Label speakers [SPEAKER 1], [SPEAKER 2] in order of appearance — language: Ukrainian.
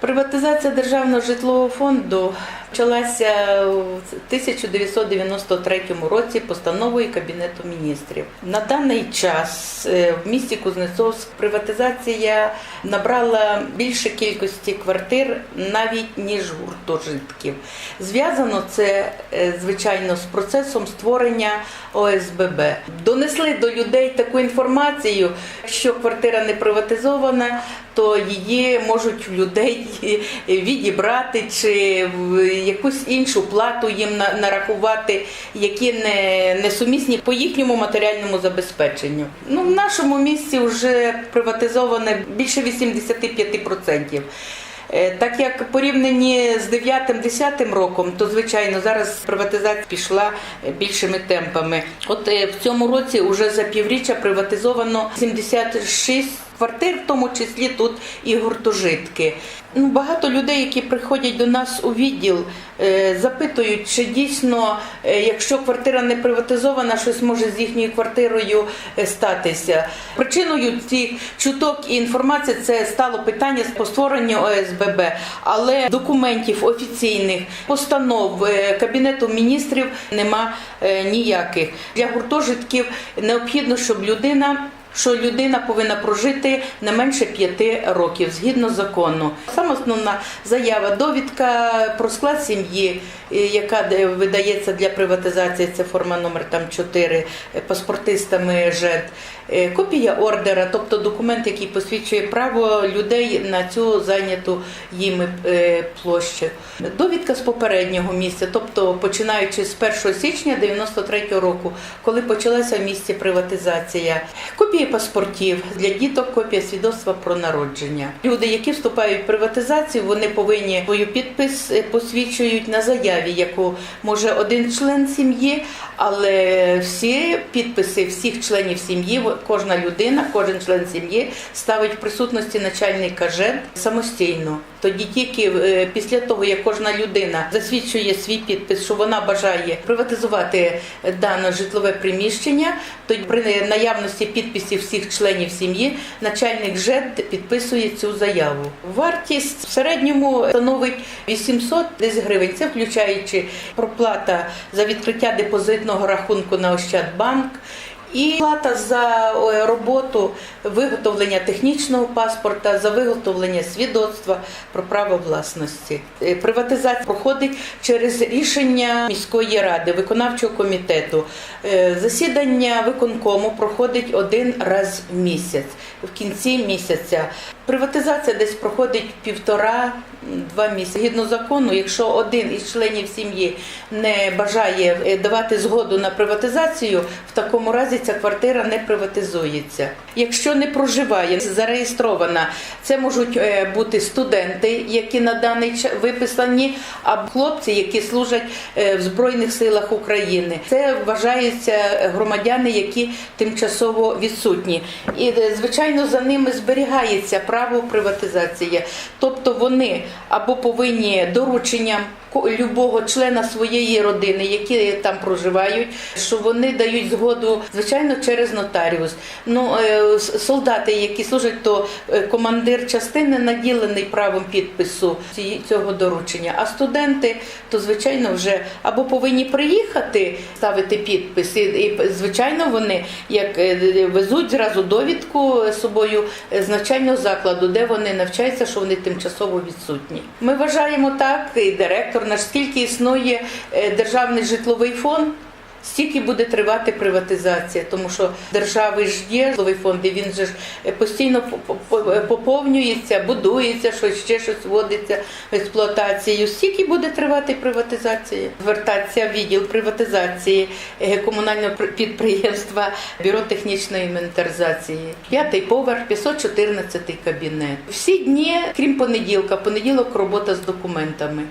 [SPEAKER 1] Приватизація державного житлового фонду почалася в 1993 році постановою Кабінету міністрів. На даний час е, в місті Кузнецовськ приватизація набрала більше кількості квартир навіть ніж гуртожитків. Зв'язано це е, звичайно з процесом створення ОСББ. Донесли до людей таку інформацію, що квартира не приватизована, то її можуть людей відібрати чи якусь іншу плату їм нарахувати, які не, несумісні по їхньому матеріальному забезпеченню. Ну, в нашому місті вже приватизовано більше 85%. Е, Так як порівняні з 9-10 роком, то звичайно зараз приватизація пішла більшими темпами. От е, в цьому році вже за півріччя приватизовано 76 квартир, в тому числі тут і гуртожитки. Ну, багато людей, які приходять до нас у відділ, е, запитують, чи дійсно, е, якщо квартира не приватизована, щось може з їхньою квартирою е, статися. Причиною цих чуток і інформації це стало питання по створенню ОСББ, але документів офіційних постанов кабінету міністрів нема ніяких. Для гуртожитків необхідно, щоб людина що людина повинна прожити не менше п'яти років згідно закону. Саме основна заява, довідка про склад сім'ї, е, яка видається для приватизації, це форма номер там 4 е, паспортистами ЖЕД. Е, Копія ордера, тобто документ, який посвідчує право людей на цю зайняту їми е, площу. Довідка з попереднього місця, тобто починаючи з 1 січня 93 року, коли почалася в місті приватизація. Копії паспортів для діток, копія свідоцтва про народження. Люди, які вступають в приватизацію, вони повинні свою підпис е, посвідчують на заяві, яку може один член сім'ї, але всі підписи всіх членів сім'ї, кожна людина, кожен член сім'ї ставить в присутності начальника ЖЕД самостійно. Тоді тільки е, після того, як кожна людина засвідчує свій підпис, що вона бажає приватизувати дане житлове приміщення, тоді при наявності підписів всіх членів сім'ї начальник ЖЕД підписує цю заяву. Вартість в середньому становить 800 десь гривень. Це включаючи проплата за відкриття депозитного рахунку на Ощадбанк. І плата за е, роботу виготовлення технічного паспорта, за виготовлення свідоцтва про право власності. Е, Приватизація проходить через рішення міської ради, виконавчого комітету. Е, Засідання виконкому проходить один раз в місяць, в кінці місяця. Приватизація десь проходить півтора-два місяці. Згідно закону, якщо один із членів сім'ї не бажає е, давати згоду на приватизацію, в такому разі ця квартира не приватизується. Якщо не проживає, зареєстрована, це можуть е, бути студенти, які на даний час виписані, або хлопці, які служать е, в Збройних силах України. Це вважаються громадяни, які тимчасово відсутні. І звичайно за ними зберігається право приватизації. Тобто вони або повинні дорученням любого члена своєї родини, які там проживають, що вони дають згоду, звичайно, через нотаріус. Ну, е, солдати, які служать, то е, командир частини наділений правом підпису цього доручення. А студенти, то звичайно, вже або повинні приїхати ставити підпис, і, звичайно, вони як е, везуть зразу довідку собою з навчального закладу, де вони навчаються, що вони тимчасово відсутні. Ми вважаємо так, і директор наш скільки існує е, державний житловий фонд. Стільки буде тривати приватизація, тому що держави ж є житловий фонд, і він же ж е, постійно по- по- по- поповнюється, будується, щось ще щось вводиться в експлуатацію. Стільки буде тривати приватизація. Звертатися в відділ приватизації е, комунального підприємства Бюро технічної інвентаризації. П'ятий поверх, 514 кабінет. Всі дні, крім понеділка, понеділок робота з документами.